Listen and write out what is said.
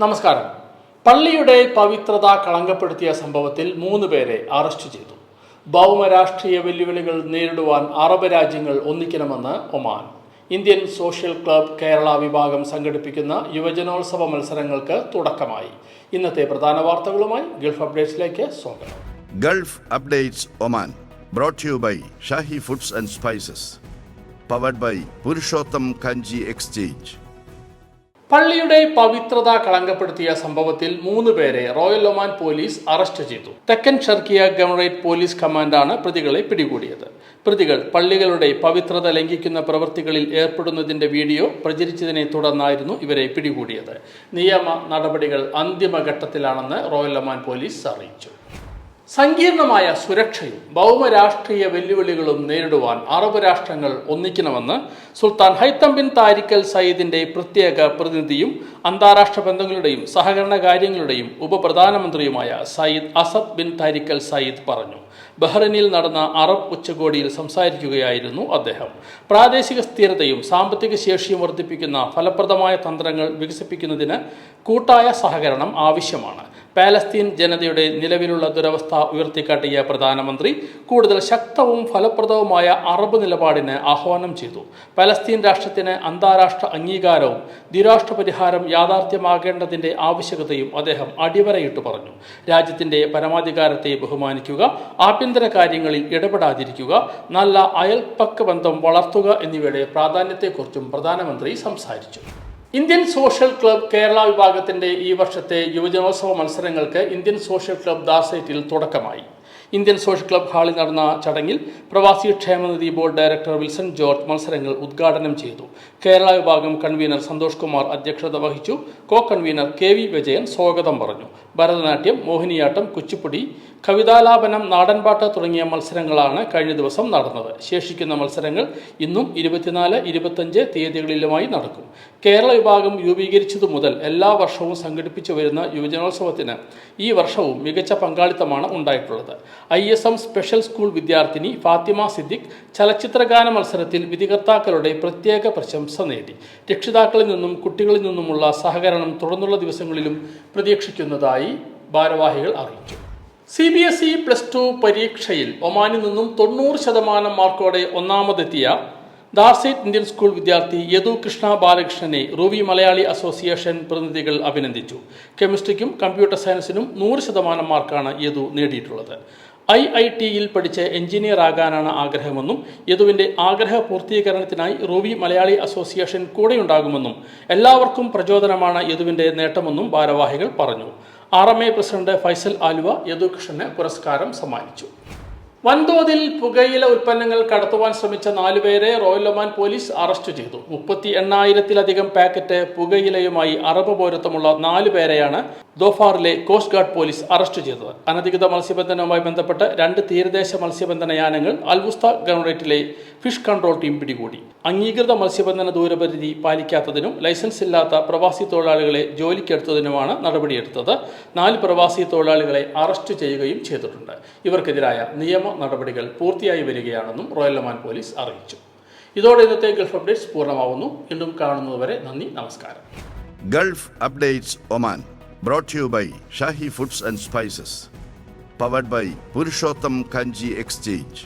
നമസ്കാരം. പള്ളിയുടെ പവിത്രത കളങ്കപ്പെടുത്തിയ സംഭവത്തിൽ മൂന്ന് പേരെ അറസ്റ്റ് ചെയ്തു. ഭൗമരാഷ്ട്രീയ വെല്ലുവിളികൾ നേരിടുവാൻ അറബ് രാജ്യങ്ങൾ ഒന്നിക്കണമെന്ന് Oman. Indian social club Kerala വിഭാഗം സംഘടിപ്പിക്കുന്ന യുവജനോത്സവ മത്സരങ്ങൾക്ക് തുടക്കമായി. ഇന്നത്തെ പ്രധാന വാർത്തകളുമായി ഗൾഫ് അപ്ഡേറ്റ്സിലേക്ക് സ്വാഗതം. Gulf updates Oman brought you by Shahi foods and spices powered by Purushottam Kanji exchange. പള്ളിയുടെ പവിത്രത കളങ്കപ്പെടുത്തിയ സംഭവത്തിൽ മൂന്ന് പേരെ റോയൽ ഒമാൻ പോലീസ് അറസ്റ്റ് ചെയ്തു. തെക്കൻ ഷർക്കിയ ഗവർണറേറ്റ് പോലീസ് കമാൻഡാണ് പ്രതികളെ പിടികൂടിയത്. പ്രതികൾ പള്ളികളുടെ പവിത്രത ലംഘിക്കുന്ന പ്രവൃത്തികളിൽ ഏർപ്പെടുന്നതിന്റെ വീഡിയോ പ്രചരിച്ചതിനെ തുടർന്നായിരുന്നു ഇവരെ പിടികൂടിയത്. നിയമ നടപടികൾ അന്തിമഘട്ടത്തിലാണെന്ന് റോയൽ ഒമാൻ പോലീസ് അറിയിച്ചു. സങ്കീർണമായ സുരക്ഷയും ഭൗമരാഷ്ട്രീയ വെല്ലുവിളികളും നേരിടുവാൻ അറബ് രാഷ്ട്രങ്ങൾ ഒന്നിക്കണമെന്ന് സുൽത്താൻ ഹൈത്തം ബിൻ താരിഖൽ സയ്യിദിന്റെ പ്രത്യേക പ്രതിനിധിയും അന്താരാഷ്ട്ര ബന്ധങ്ങളുടെയും സഹകരണ കാര്യങ്ങളുടെയും ഉപപ്രധാനമന്ത്രിയുമായ Sayyid Asad bin Tariq Al Said പറഞ്ഞു. ബഹ്റൈനിൽ നടന്ന അറബ് ഉച്ചകോടിയിൽ സംസാരിക്കുകയായിരുന്നു അദ്ദേഹം. പ്രാദേശിക സ്ഥിരതയും സാമ്പത്തിക ശേഷിയും വർദ്ധിപ്പിക്കുന്ന ഫലപ്രദമായ തന്ത്രങ്ങൾ വികസിപ്പിക്കുന്നതിന് കൂട്ടായ സഹകരണം ആവശ്യമാണ്. പാലസ്തീൻ ജനതയുടെ നിലവിലുള്ള ദുരവസ്ഥ ഉയർത്തിക്കാട്ടിയ പ്രധാനമന്ത്രി കൂടുതൽ ശക്തവും ഫലപ്രദവുമായ അറബ് നിലപാടിന് ആഹ്വാനം ചെയ്തു. പലസ്തീൻ രാഷ്ട്രത്തിന് അന്താരാഷ്ട്ര അംഗീകാരവും ദ്വിരാഷ്ട്ര പരിഹാരം യാഥാർത്ഥ്യമാകേണ്ടതിന്റെ ആവശ്യകതയും അദ്ദേഹം അടിവരയിട്ട് പറഞ്ഞു. രാജ്യത്തിന്റെ പരമാധികാരത്തെ ബഹുമാനിക്കുക ആഭ്യന്തര കാര്യങ്ങളിൽ ഇടപെടാതിരിക്കുക നല്ല അയൽപക്ക ബന്ധം വളർത്തുക എന്നിവയുടെ പ്രാധാന്യത്തെക്കുറിച്ചും പ്രധാനമന്ത്രി സംസാരിച്ചു. ഇന്ത്യൻ സോഷ്യൽ ക്ലബ് കേരള വിഭാഗത്തിന്റെ ഈ വർഷത്തെ യുവജനോത്സവ മത്സരങ്ങൾക്ക് ഇന്ത്യൻ സോഷ്യൽ ക്ലബ് ദാസേറ്റിൽ തുടക്കമായി. ഇന്ത്യൻ സോഷ്യൽ ക്ലബ് ഹാളിൽ നടന്ന ചടങ്ങിൽ പ്രവാസി ക്ഷേമനിധി ബോർഡ് ഡയറക്ടർ വിൽസൺ ജോർജ് മത്സരങ്ങൾ ഉദ്ഘാടനം ചെയ്തു. കേരള വിഭാഗം കൺവീനർ സന്തോഷ് കുമാർ അധ്യക്ഷത വഹിച്ചു. Co convener K V Vijayan സ്വാഗതം പറഞ്ഞു. ഭരതനാട്യം മോഹിനിയാട്ടം കുച്ചിപ്പുടി കവിതാലാപനം നാടൻപാട്ട് തുടങ്ങിയ മത്സരങ്ങളാണ് കഴിഞ്ഞ ദിവസം നടന്നത്. ശേഷിക്കുന്ന മത്സരങ്ങൾ ഇന്നും ഇരുപത്തിനാല് ഇരുപത്തഞ്ച് തീയതികളിലുമായി നടക്കും. കേരള വിഭാഗം രൂപീകരിച്ചതു മുതൽ എല്ലാ വർഷവും സംഘടിപ്പിച്ചു വരുന്ന യുവജനോത്സവത്തിന് ഈ വർഷവും മികച്ച പങ്കാളിത്തമാണ് ഉണ്ടായിട്ടുള്ളത്. I S M special school വിദ്യാർത്ഥിനി ഫാത്തിമ സിദ്ദിഖ് ചലച്ചിത്രഗാന മത്സരത്തിൽ വിധികർത്താക്കളുടെ പ്രത്യേക പ്രശംസ നേടി. രക്ഷിതാക്കളിൽ നിന്നും കുട്ടികളിൽ നിന്നുമുള്ള സഹകരണം തുടർന്നുള്ള ദിവസങ്ങളിലും പ്രതീക്ഷിക്കുന്നതായി ഭാരവാഹികൾ അറിയിച്ചു. C B S E plus two പരീക്ഷയിൽ ഒമാനിൽ നിന്നും തൊണ്ണൂറ് ശതമാനം മാർക്കോടെ ഒന്നാമതെത്തിയ ദാർസൈറ്റ് ഇന്ത്യൻ സ്കൂൾ വിദ്യാർത്ഥി യദു കൃഷ്ണ ബാലകൃഷ്ണനെ റൂവി മലയാളി അസോസിയേഷൻ പ്രതിനിധികൾ അഭിനന്ദിച്ചു. കെമിസ്ട്രിക്കും കമ്പ്യൂട്ടർ സയൻസിനും നൂറ് ശതമാനം മാർക്കാണ് യദു നേടിയിട്ടുള്ളത്. ഐ ഐ ടിയിൽ പഠിച്ച് എഞ്ചിനീയർ ആകാനാണ് ആഗ്രഹമെന്നും യദുവിന്റെ ആഗ്രഹ പൂർത്തീകരണത്തിനായി റൂവി മലയാളി അസോസിയേഷൻ കൂടെയുണ്ടാകുമെന്നും എല്ലാവർക്കും പ്രചോദനമാണ് യദുവിന്റെ നേട്ടമെന്നും ഭാരവാഹികൾ പറഞ്ഞു. R M A president Faisal Aluva യദുകൃഷ്ണന് പുരസ്കാരം സമ്മാനിച്ചു. വൻതോതിൽ പുകയില ഉൽപ്പന്നങ്ങൾ കടത്തുവാൻ ശ്രമിച്ച നാലുപേരെ റോയൽ ഒമാൻ പോലീസ് അറസ്റ്റ് ചെയ്തു. മുപ്പത്തി എണ്ണായിരത്തിലധികം പാക്കറ്റ് പുകയിലയുമായി അറബ് പൗരത്വമുള്ള നാലുപേരെയാണ് ദോഫാറിലെ കോസ്റ്റ് ഗാർഡ് പോലീസ് അറസ്റ്റ് ചെയ്തത്. അനധികൃത മത്സ്യബന്ധനവുമായി ബന്ധപ്പെട്ട് രണ്ട് തീരദേശ മത്സ്യബന്ധന യാനങ്ങൾ അൽവുസ്ത ഗവർണറേറ്റിലെ ഫിഷ് കൺട്രോൾ ടീം പിടികൂടി. അംഗീകൃത മത്സ്യബന്ധന ദൂരപരിധി പാലിക്കാത്തതിനും ലൈസൻസ് ഇല്ലാത്ത പ്രവാസി തൊഴിലാളികളെ ജോലിക്കെടുത്തതിനുമാണ് നടപടിയെടുത്തത്. നാല് പ്രവാസി തൊഴിലാളികളെ അറസ്റ്റ് ചെയ്യുകയും ചെയ്തിട്ടുണ്ട്. ഇവർക്കെതിരായ നിയമ നടപടികൾ പൂർത്തിയായി വരികയാണെന്നും റോയൽ ലമാൻ പോലീസ് അറിയിച്ചു. ഇതോടെ ഇന്നത്തെ ഗൾഫ് അപ്ഡേറ്റ്സ് പൂർണമാവുന്നു. വീണ്ടും കാണുന്നതുവരെ നന്ദി നമസ്കാരം. Gulf updates Oman brought you by Shahi foods and spices powered by Purushottam Kanji exchange.